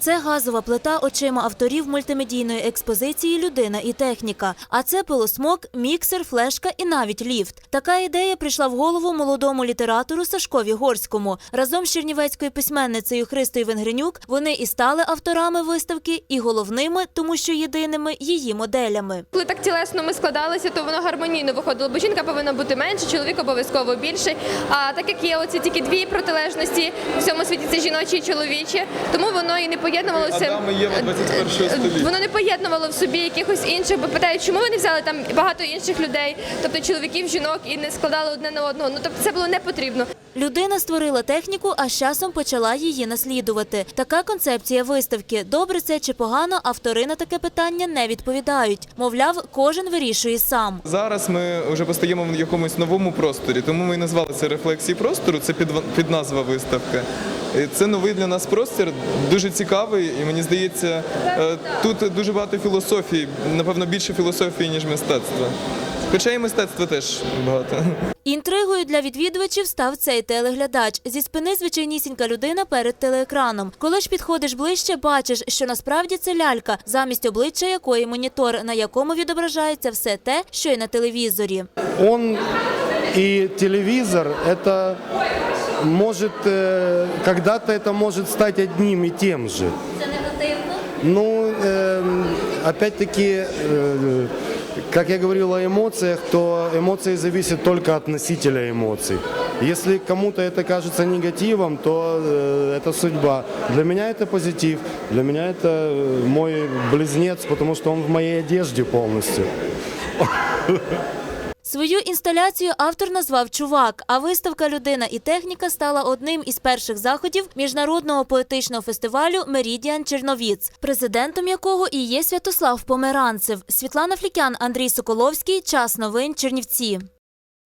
Це газова плита очима авторів мультимедійної експозиції Людина і техніка. А це пилосмок, міксер, флешка і навіть ліфт. Така ідея прийшла в голову молодому літератору Сашкові Горському. Разом з чернівецькою письменницею Христою Венгренюк вони і стали авторами виставки, і головними, тому що єдиними її моделями. Коли так тілесно ми складалися, то воно гармонійно виходило, бо жінка повинна бути менше, чоловік обов'язково більший. А так як є оці тільки дві протилежності в цьому світі, це жіночі і чоловічі, тому воно і не поєднувалося. 21 століття. Воно не поєднувало в собі якихось інших, бо питають, чому ви не взяли там багато інших людей, тобто чоловіків, жінок, і не складали одне на одного. Ну тобто це було не потрібно. Людина створила техніку, а з часом почала її наслідувати. Така концепція виставки. Добре це чи погано, автори на таке питання не відповідають. Мовляв, кожен вирішує сам. Зараз ми вже постаємо в якомусь новому просторі, тому ми і назвали це рефлексії простору. Це під, підназва виставки. Це новий для нас простір, дуже цікавий, і мені здається, е, тут дуже багато філософії, напевно, більше філософії, ніж мистецтва. Хоча і мистецтва теж багато. Інтригою для відвідувачів став цей телеглядач. Зі спини звичайнісінька людина перед телеекраном. Коли ж підходиш ближче, бачиш, що насправді це лялька, замість обличчя якої монітор, на якому відображається все те, що й на телевізорі. Он и телевизор, это может, э, когда-то это может стать одним и тем же. Ну, эм, опять-таки, э, как я говорил о эмоциях, то эмоции зависят только от носителя эмоций. Если кому-то это кажется негативом, то э, это судьба. Для меня это позитив, для меня это э, мой близнец, потому что он в моей одежде полностью. Свою інсталяцію автор назвав Чувак, а виставка Людина і техніка стала одним із перших заходів міжнародного поетичного фестивалю Мерідіан Черновіц, президентом якого і є Святослав Померанцев. Світлана Флікян, Андрій Соколовський. Час новин Чернівці.